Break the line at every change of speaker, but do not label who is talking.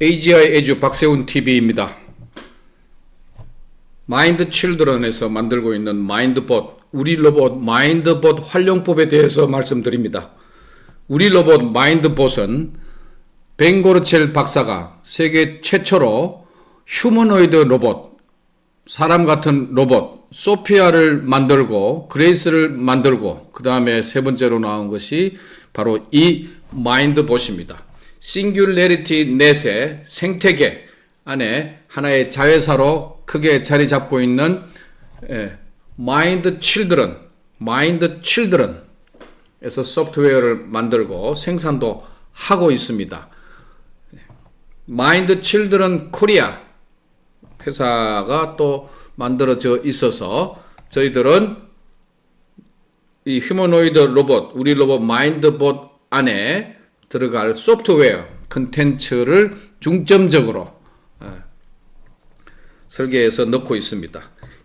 AGI 에듀 박세훈 TV입니다. 마인드 칠드런에서 만들고 있는 마인드봇, 우리 로봇 마인드봇 활용법에 대해서 말씀드립니다. 우리 로봇 마인드봇은 벵고르첼 박사가 세계 최초로 휴머노이드 로봇, 사람 같은 로봇, 소피아를 만들고 그레이스를 만들고 그 다음에 세 번째로 나온 것이 바로 이 마인드봇입니다. 싱귤레리티 넷의 생태계 안에 하나의 자회사로 크게 자리 잡고 있는 예, 마인드 칠드런, 마인드 칠드런에서 소프트웨어를 만들고 생산도 하고 있습니다. 마인드 칠드런 코리아 회사가 또 만들어져 있어서 저희들은 이 휴머노이드 로봇, 우리 로봇 마인드봇 안에 들어갈 소프트웨어 컨텐츠를 중점적으로 어, 설계해서 넣고 있습니다.